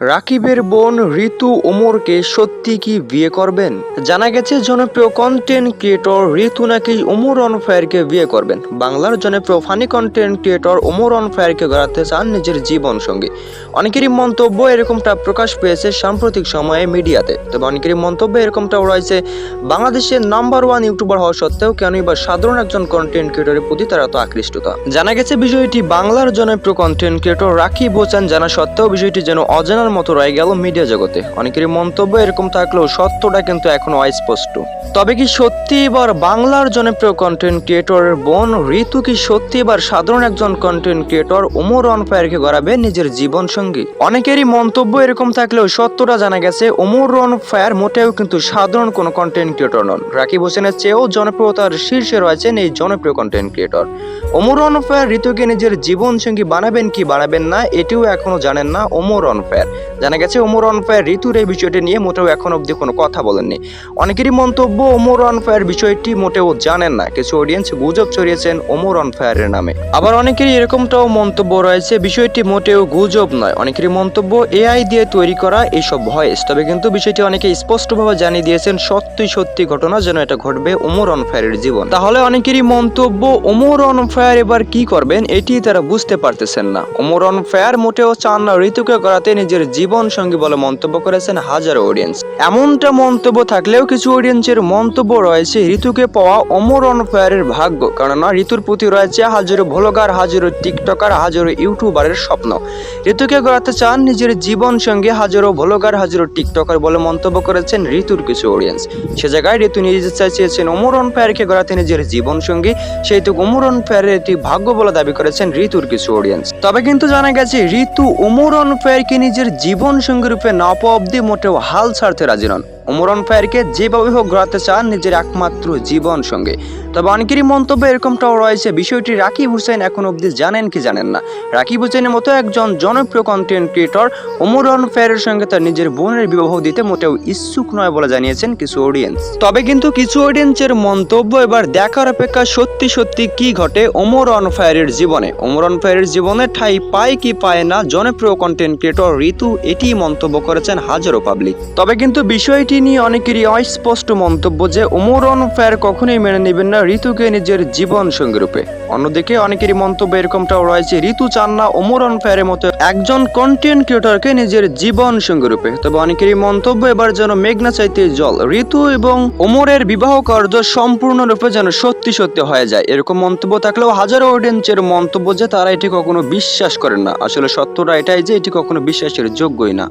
রাকিবের বোন ঋতু ওমরকে সত্যি কি বিয়ে করবেন? জানা গেছে জনপ্রিয় কন্টেন্ট ক্রিয়েটর ঋতু নাকি ওমর অন ফায়ারকে বিয়ে করবেন। বাংলার জনপ্রিয় funny content creator Omar on ফায়ারকে গড়াতে চান নিজের জীবন সঙ্গী অনেকেরই মন্তব্য এরকমটা প্রকাশ পেয়েছে সাম্প্রতিক সময়ে মিডিয়াতে। তবে অনেকেরই মন্তব্য এরকমটাও রয়েছে, বাংলাদেশের নাম্বার ওয়ান ইউটিউবার হওয়া সত্ত্বেও কেনই বা সাধারণ একজন কন্টেন্ট ক্রিয়েটরের প্রতি তারা তো আকৃষ্টতা জানা গেছে বিষয়টি বাংলার জনপ্রিয় কন্টেন্ট ক্রিয়েটর রাখি বোচান জানা সত্ত্বেও বিষয়টি যেন অজানার মতো রয়ে গেল মিডিয়া জগতে। অনেকেরই মন্তব্য এরকম থাকলেও সত্যটা কিন্তু এখনও অস্পষ্ট। তবে কি সত্যি এবার বাংলার জনপ্রিয় কন্টেন্ট ক্রিয়েটরের বোন ঋতু কি সত্যি এবার সাধারণ একজন কন্টেন্ট ক্রিয়েটর ওমর অন ফায়ারকে গড়াবে নিজের জীবন সঙ্গী অনেকেরই মন্তব্য এরকম থাকলেও সত্যটা জানা গেছে, ওমর অন ফায়ার মোটেও কিন্তু সাধারণ কোনো কন্টেন্ট ক্রিয়েটর নন। রাকিব হোসেনের চেয়েও জনপ্রিয়তার শীর্ষে রয়েছেন এই জনপ্রিয় content creator Omar on fire ঋতুকে নিজের জীবন সঙ্গী বানাবেন কি বানাবেন না, এটিও এখনও জানেন না ওমর অন ফায়ার। জানা গেছে, ওমর অন ফায়ার ঋতুর এই বিষয়টি নিয়ে মোটেও এখন অবধি কোনো কথা বলেননি। অনেকেরই মন্তব্য, ওমর অন ফায়ার বিষয়টি মোটেও জানেন না। কিছু অডিয়েন্স গুজব ছড়িয়েছেন ওমর অন ফায়ারের নামে। আবার অনেকেরই এরকমটাও মন্তব্য রয়েছে, বিষয়টি মোটেও গুজব নয়। অনেকেরই মন্তব্য, এআই দিয়ে তৈরি করা এইসব ভয়েস। তবে কিন্তু বিষয়টি অনেকে স্পষ্টভাবে জানিয়ে দিয়েছেন, সত্যি সত্যি ঘটনা যেন এটা ঘটবে ওমর অন ফায়ারের জীবন। তাহলে অনেকেরই মন্তব্য, ওমর অন ফায়ার এবার কি করবেন এটি তারা বুঝতে পারতেছেন না। ওমর অন ফায়ার মোটেও চান না ঋতুকে করাতে নিজের জীবন সঙ্গী বলে মন্তব্য করেছেন হাজারো অডিয়েন্স এমনটা মন্তব্য থাকলেও কিছু অডিয়েন্সের মন্তব্য রয়েছে ঋতুকে পাওয়া অমর অন ফায়ারের ভাগ্য। কেননা ঋতুর প্রতি রয়েছে হাজারো ভ্লগার হাজারো টিকটকার হাজারো ইউটিউবারের স্বপ্ন। ঋতুকে গড়াতে চান নিজের জীবন সঙ্গে হাজারো ভ্লগার হাজারো টিকটকার বলে মন্তব্য করেছেন ঋতুর কিছু অডিয়েন্স সে জায়গায় ঋতু নিজে চাইছেন অমর অন ফায়ারকে গড়াতে নিজের জীবন সঙ্গী সেহেতু অমর অন ফায়ারের একটি ভাগ্য বলে দাবি করেছেন ঋতুর কিছু অডিয়েন্স তবে কিন্তু জানা গেছে, ঋতু অমর অন ফায়ারকে নিজের জীবন সঙ্গী রূপে না পাওয়া অব্দি মোটেও হাল ছাড়তে রাজি নন। ওমরন ফায়ারকে যেভাবে হোক গড়াতে চান নিজের একমাত্র জীবন সঙ্গে। তবে অনেকেরই মন্তব্য এরকমটাও রয়েছে। বিষয়টি রাকিব হুসেন এখন অবধি জানেন কি জানেন না। রাকিব হুসেনের মতো একজন জনপ্রিয় কন্টেন্ট ক্রিয়েটর ওমরন ফায়ারের সঙ্গে তার নিজের বোনের বিবাহ দিতে মোটেও ইচ্ছুক নয় বলে জানিয়েছেন কিছু অডিয়েন্স তবে কিন্তু কিছু অডিয়েন্সের মন্তব্য এবার দেখার অপেক্ষা সত্যি সত্যি কি ঘটে ওমর অন ফায়ারের জীবনে? ওমর অন ফায়ারের জীবনে ঠাই পায় কি পায় না জনপ্রিয় কন্টেন্ট ক্রিয়েটর ঋতু এটি মন্তব্য করেছেন হাজারো পাবলিক তবে কিন্তু বিষয়টি নিয়ে অনেকেরই অস্পষ্ট মন্তব্য যে ওমর অন ফায়ার কখনোই মেনে নেবেন না ঋতুকে নিজের জীবন সঙ্গী রূপে অন্যদিকে অনেকেরই মন্তব্য এরকমটাও রয়েছে, ঋতু চান না ওমর অন ফায়ারের মতো একজন কন্টেন্ট ক্রিয়েটরকে নিজের জীবন সঙ্গী রূপে তবে অনেকেরই মন্তব্য এবার যেন মেঘনা চাইতে জল, ঋতু এবং ওমরের বিবাহ কার্য সম্পূর্ণরূপে যেন সত্যি সত্যি হয়ে যায়। এরকম মন্তব্য থাকলেও হাজারো অডিয়েন্সের মন্তব্য যে তারা এটি কখনো বিশ্বাস করেন না। আসলে সত্যটা এটাই যে এটি কখনো বিশ্বাসের যোগ্যই না।